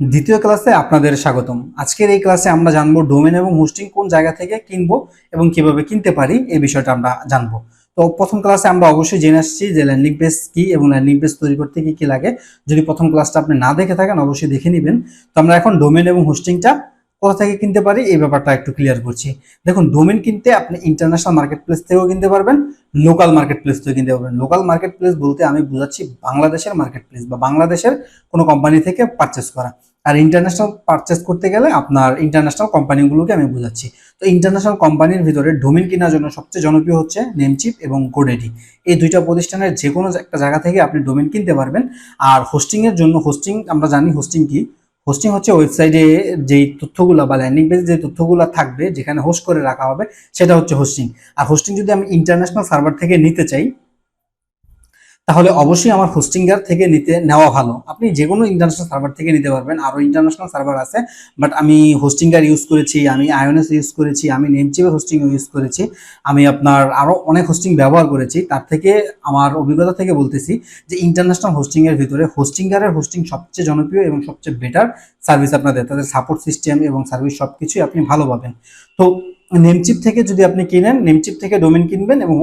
দ্বিতীয় ক্লাসে আপনাদের স্বাগতম। আজকের এই ক্লাসে আমরা জানব ডোমেন এবং হোস্টিং কোন জায়গা থেকে কিনবো এবং কীভাবে কিনতে পারি, এই বিষয়টা আমরা জানব। তো প্রথম ক্লাসে আমরা অবশ্যই জেনে আসছি যে ল্যান্ডিং পেজ কি এবং ল্যান্ডিং পেজ তৈরি করতে কি কি লাগে। যদি প্রথম ক্লাসটা আপনি না দেখে থাকেন, অবশ্যই দেখে নেবেন। তো আমরা এখন ডোমেন এবং হোস্টিংটা কোথা থেকে কিনতে পারি, এই ব্যাপারটা একটু ক্লিয়ার করছি। দেখুন, ডোমেন কিনতে আপনি ইন্টারন্যাশনাল মার্কেট প্লেস থেকেও কিনতে পারবেন লোকাল মার্কেট প্লেস থেকে কিনতে পারবেন। লোকাল মার্কেট প্লেস বলতে আমি বুঝাচ্ছি বাংলাদেশের মার্কেট প্লেস বা বাংলাদেশের কোনো কোম্পানি থেকে পারচেস করা। আর ইন্টারন্যাশনাল পারচেস করতে গেলে আপনার ইন্টারন্যাশনাল কোম্পানিগুলোকে আমি বোঝাচ্ছি। তো ইন্টারন্যাশনাল কোম্পানির ভিতরে ডোমেন কেনার জন্য সবচেয়ে জনপ্রিয় হচ্ছে নেমচিপ এবং কোডেডি এই দুইটা প্রতিষ্ঠানের যে কোনো একটা জায়গা থেকে আপনি ডোমেন কিনতে পারবেন। আর হোস্টিংয়ের জন্য হোস্টিং আমরা জানি হোস্টিং কি? হোস্টিং হচ্ছে ওয়েবসাইটে যেই তথ্যগুলো বা ল্যান্ডিং পেজে যে তথ্যগুলো থাকবে, যেখানে হোস্ট করে রাখা হবে, সেটা হচ্ছে হোস্টিং আর হোস্টিং যদি আমি ইন্টারন্যাশনাল সার্ভার থেকে নিতে চাই তাহলে অবশ্যই আমার হোস্টিংগার থেকে নিতে নেওয়া ভালো। আপনি যে কোনো ইন্টারন্যাশনাল সার্ভার থেকে নিতে পারবেন, আরও ইন্টারন্যাশনাল সার্ভার আছে বাট আমি হোস্টিংগার ইউজ করেছি, আমি আয়োনেস ইউজ করেছি, আমি নেমচিপের হোস্টিং ইউজ করেছি, আমি আপনার আরও অনেক হোস্টিং ব্যবহার করেছি, তার থেকে আমার অভিজ্ঞতা থেকে বলতেছি যে ইন্টারন্যাশনাল হোস্টিংয়ের ভিতরে হোস্টিংগারের হোস্টিং সবচেয়ে জনপ্রিয় এবং সবচেয়ে বেটার সার্ভিস আপনাদের, তাদের সাপোর্ট সিস্টেম এবং সার্ভিস সব কিছুই আপনি ভালো পাবেন। তো নেমচিপ থেকে যদি আপনি কিনেন নেমচিপ থেকে ডোমেন কিনবেন এবং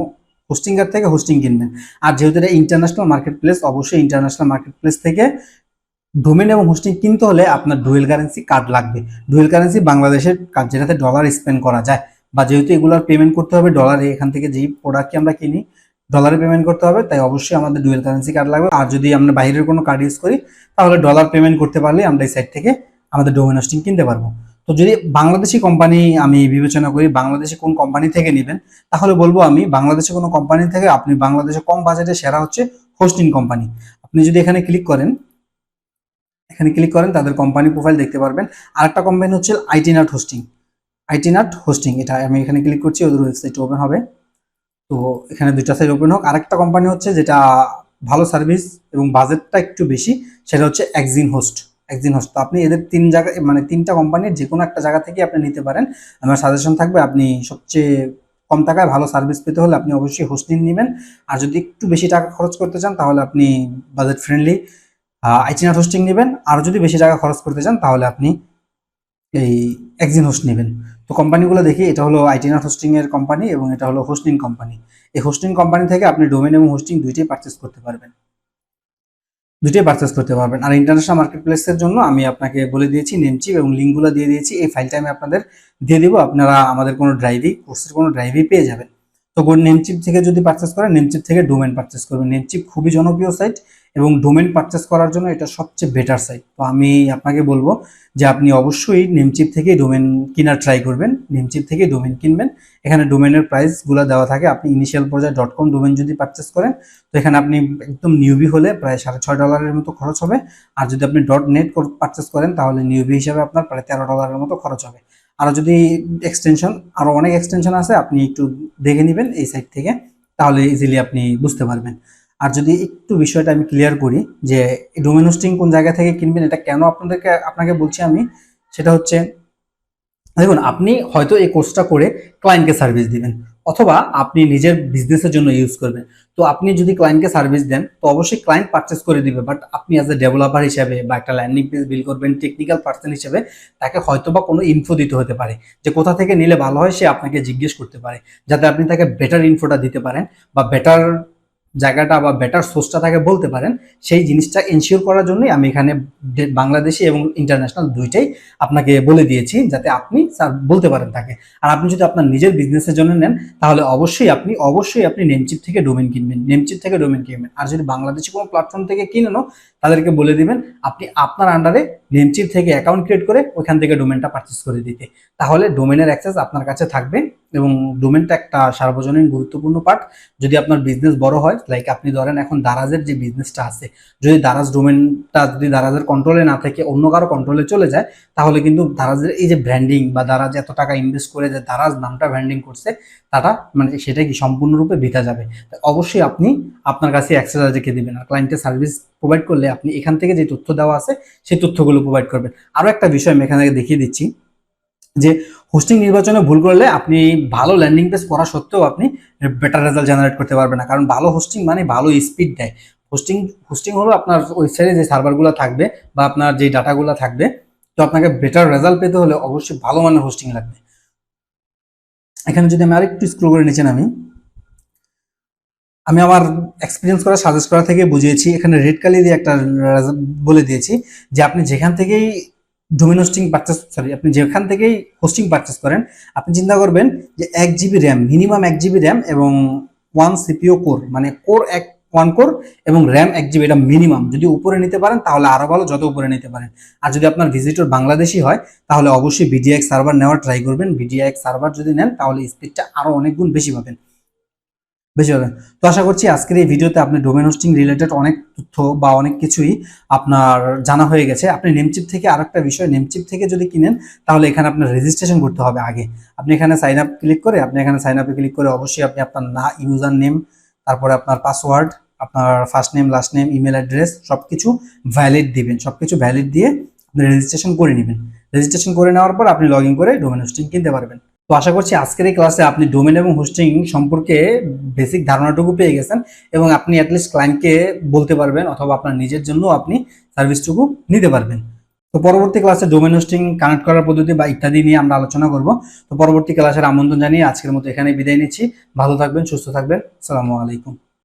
হোস্টিংগার থেকে হোস্টিং কিনবেন। আর যেহেতু এটা ইন্টারন্যাশনাল মার্কেট প্লেস অবশ্যই ইন্টারন্যাশনাল মার্কেট প্লেস থেকে ডোমেন এবং হোস্টিং কিনতে হলে আপনার ডুয়েল কারেন্সি কার্ড লাগবে। ডুয়েল কারেন্সি বাংলাদেশের কার্ড যেটাতে ডলার স্পেন্ড করা যায়। বা যেহেতু এগুলোর পেমেন্ট করতে হবে ডলারে এখান থেকে যেই প্রোডাক্টকে আমরা কিনি ডলারে পেমেন্ট করতে হবে, তাই অবশ্যই আমাদের ডুয়েল কারেন্সি কার্ড লাগবে। আর যদি আমরা বাইরের কোনো কার্ড ইউজ করি, তাহলে ডলার পেমেন্ট করতে পারলে আমরা এই সাইট থেকে আমাদের ডোমেন হোস্টিং কিনতে পারব। তো যদি বাংলাদেশি কোম্পানি আমি বিবেচনা করি, বাংলাদেশে কোন কোম্পানি থেকে নেবেন, তাহলে বলব আমি বাংলাদেশে কোনো কোম্পানি থেকে আপনি বাংলাদেশে কম বাজেটে সেরা হচ্ছে হোস্টিং কোম্পানি আপনি যদি এখানে ক্লিক করেন, এখানে ক্লিক করেন, তাদের কোম্পানি প্রোফাইল দেখতে পারবেন। আরেকটা কোম্পানি হচ্ছে IT nut hosting IT nut hosting এটা আমি এখানে ক্লিক করছি, ওদের ওয়েবসাইট ওপেন হবে। তো এখানে দুইটা সাইট ওপেন হোক। আরেকটা কোম্পানি হচ্ছে যেটা ভালো সার্ভিস এবং বাজেটটা একটু বেশি, সেটা হচ্ছে একজিন হোস্ট একজিন হোস্ট তো আপনি এদের তিন জায়গা মানে তিনটা কোম্পানির যে কোনো একটা জায়গা থেকে আপনি নিতে পারেন। আমার সাজেশন থাকবে আপনি সবচেয়ে কম টাকায় ভালো সার্ভিস পেতে হলে আপনি অবশ্যই হোস্টিং নেবেন। আর যদি একটু বেশি টাকা খরচ করতে চান তাহলে আপনি বাজেট ফ্রেন্ডলি আইচিনাট হোস্টিং নেবেন। আর যদি বেশি টাকা খরচ করতে চান তাহলে আপনি এই একজিন হোস্ট নেবেন। তো কোম্পানিগুলো দেখি, এটা হলো আইটিনাট হোস্টিং এর কোম্পানি এবং এটা হলো হোস্টিং কোম্পানি এই হোস্টিং কোম্পানি থেকে আপনি ডোমেন এবং হোস্টিং দুইটাই পারচেস করতে পারবেন। দুটোই পারচেস করতে পারবেন। আর ইন্টারন্যাশনাল মার্কেট প্লেসের জন্য আমি আপনাকে বলে দিয়েছি নেমচিপ এবং লিঙ্কগুলো দিয়ে দিয়েছি। এই ফাইলটা আমি আপনাদের দিয়ে দিব। আপনারা আমাদের কোনো ড্রাইভি কোর্সের কোনো ড্রাইভি পেয়ে যাবেন। তো নেমচিপ থেকে যদি পারচেস করেন নেমচিপ থেকে ডোমেন পারচেস করবেন। নেমচিপ খুবই জনপ্রিয় সাইট এবং ডোমেন পারচেস করার জন্য এটা সবচেয়ে বেটার সাইট তো আমি আপনাকে বলব যে আপনি অবশ্যই নেমচিপ থেকে ডোমেন কেনার ট্রাই করবেন। নেমচিপ থেকে ডোমেন কিনবেন। এখানে ডোমেনের প্রাইসগুলো দেওয়া থাকে। আপনি ইনিশিয়াল পর্যায়ে ডট কম ডোমেন যদি পারচেস করেন, তো এখানে আপনি একদম নিউবি হলে প্রায় সাড়ে ছয় ডলারের মতো খরচ হবে। আর যদি আপনি ডট নেট পারচেস করেন, তাহলে নিউবি হিসাবে আপনার প্রায় তেরো ডলারের মতো খরচ হবে। আর যদি এক্সটেনশন আরও অনেক এক্সটেনশন আছে, আপনি একটু দেখে নেবেন এই সাইড থেকে, তাহলে ইজিলি আপনি বুঝতে পারবেন। আর যদি একটু বিষয়টা আমি ক্লিয়ার করি, যে ডোমেন হোস্টিং কোন জায়গা থেকে কিনবেন, এটা কেন আপনাদেরকে, আপনাকে বলছি আমি, সেটা হচ্ছে, দেখুন, আপনি হয়তো এই কোর্সটা করে ক্লায়েন্টকে সার্ভিস দিবেন। অথবা আপনি নিজের বিজনেসের জন্য ইউজ করবেন। তো আপনি যদি ক্লায়েন্টকে সার্ভিস দেন, তো অবশ্যই ক্লায়েন্ট পারচেস করে দিবে। বাট আপনি অ্যাজ এ ডেভেলপার হিসাবে বা একটা ল্যান্ডিং পেজ বিল করবেন টেকনিক্যাল পার্সন হিসেবে, তাকে হয়তো বা কোনো ইনফো দিতে হতে পারে। যে কোথা থেকে নিলে ভালো হয়, সে আপনাকে জিজ্ঞেস করতে পারে। যাতে আপনি তাকে বেটার ইনফোটা দিতে পারেন বা বেটার জায়গাটা বা বেটার সোর্সটা থাকে বলতে পারেন, সেই জিনিসটা এনশিওর করার জন্যই আমি এখানে বাংলাদেশি এবং ইন্টারন্যাশনাল দুইটাই আপনাকে বলে দিয়েছি যাতে আপনি স্যার বলতে পারেন তাকে। আর আপনি যদি আপনার নিজের বিজনেসের জন্য নেন, তাহলে অবশ্যই আপনি অবশ্যই আপনি নেমচিপ থেকে ডোমেন কিনবেন নেমচিপ থেকে ডোমেন কিনবেন। আর যদি বাংলাদেশি কোনো প্ল্যাটফর্ম থেকে কিনেনও, তাদেরকে বলে দিবেন, আপনি আপনার আন্ডারে নেমচিপ থেকে অ্যাকাউন্ট ক্রিয়েট করে ওইখান থেকে ডোমেনটা পারচেস করে দিতে। তাহলে ডোমেনের অ্যাক্সেস আপনার কাছে থাকবে এবং ডোমেনটা একটা সার্বজনীন গুরুত্বপূর্ণ পার্ট যদি আপনার বিজনেস বড় হয় লাইক আপনি ধরেন এখন দারাজের যে বিজনেসটা আছে, যদি দারাজ ডোমেনটা যদি দারাজের কন্ট্রোলে না থেকে, অন্য কারও কন্ট্রোলে চলে যায়, তাহলে কিন্তু দারাজের এই যে ব্র্যান্ডিং বা দারাজ এত টাকা ইনভেস্ট করে যে দারাজ নামটা ব্র্যান্ডিং করছে তাটা মানে সেটা কি সম্পূর্ণরূপে বিতা যাবে? অবশ্যই আপনি আপনার কাছে অ্যাক্সেস রেখে দেবেন। আর ক্লায়েন্টের সার্ভিস প্রোভাইড করলে আপনি এখান থেকে যে তথ্য দেওয়া আছে, সেই তথ্যগুলো প্রোভাইড করবেন। আরও একটা বিষয় আমি এখানে দেখিয়ে দিচ্ছি, যে হোস্টিং নির্বাচনে ভুল করলে আপনি ভালো ল্যান্ডিং পেজ করা সত্ত্বেও আপনি বেটার রেজাল্ট জেনারেট করতে পারবেন না। কারণ ভালো হোস্টিং মানে ভালো স্পিড দেয়। হোস্টিং হোস্টিং হলো আপনার ওয়েবসাইটে যে সার্ভারগুলো থাকবে বা আপনার যে ডাটাগুলো থাকবে, তো আপনাকে বেটার রেজাল্ট পেতে হলে অবশ্যই ভালো মানের হোস্টিং লাগবে। এখানে যদি আমি আরেকটু স্ক্রল করে নিচে নামি আমি আমার এক্সপিরিয়েন্স করা সাজেস্ট করা থেকে বুঝিয়েছি। এখানে রেড কালি দিয়ে একটা বলে দিয়েছি যে আপনি যেখান থেকেই ডোমেন হোস্টিং পারচেস সরি আপনি যেখান থেকেই হোস্টিং পারচেস করেন, আপনি চিন্তা করবেন যে এক জিবি র্যাম মিনিমাম এক জিবি র্যাম এবং ওয়ান সিপিও কোর মানে কোর এক ওয়ান কোর এবং র্যাম এক জিবি এটা মিনিমাম যদি উপরে নিতে পারেন, তাহলে আরও ভালো, যত উপরে নিতে পারেন। আর যদি আপনার ভিজিটর বাংলাদেশি হয়, তাহলে অবশ্যই বিডিএক্স সার্ভার নেওয়ার ট্রাই করবেন। বিডিএক্স সার্ভার যদি নেন, তাহলে স্পিডটা আরও অনেক গুণ বেশি পাবেন। বেশি পাবেন তো আশা করছি আজকের এই ভিডিওতে আপনি ডোমেন হোস্টিং রিলেটেড অনেক তথ্য বা অনেক কিছুই আপনার জানা হয়ে গেছে। আপনি নেমচিপ থেকে আরেকটা বিষয় নেমচিপ থেকে যদি কিনেন, তাহলে এখানে আপনার রেজিস্ট্রেশন করতে হবে আগে। আপনি এখানে সাইন আপ ক্লিক করে, আপনি এখানে সাইন আপে ক্লিক করে অবশ্যই আপনি আপনার না ইউজার নেম তারপরে আপনার পাসওয়ার্ড আপনার first name last name email address সব কিছু ভ্যালিড দিবেন। সব কিছু ভ্যালিড দিয়ে আপনি রেজিস্ট্রেশন করে নেবেন। রেজিস্ট্রেশন করে নেওয়ার পর আপনি লগ ইন করে ডোমেন হোস্টিং কিনতে পারবেন। তো আশা করছি আজকের এই ক্লাসে আপনি ডোমেন এবং হোস্টিং সম্পর্কে বেসিক ধারণাটুকু পেয়ে গেছেন এবং আপনি অ্যাটলিস্ট ক্লায়েন্টকে বলতে পারবেন অথবা আপনার নিজের জন্য আপনি সার্ভিসটুকু নিতে পারবেন। তো পরবর্তী ক্লাসে ডোমেন হোস্টিং কানেক্ট করার পদ্ধতি বা ইত্যাদি নিয়ে আমরা আলোচনা করব। তো পরবর্তী ক্লাসের আমন্ত্রণ জানিয়ে আজকের মতো এখানে বিদায় নিচ্ছি। ভালো থাকবেন, সুস্থ থাকবেন। সালামু আলাইকুম।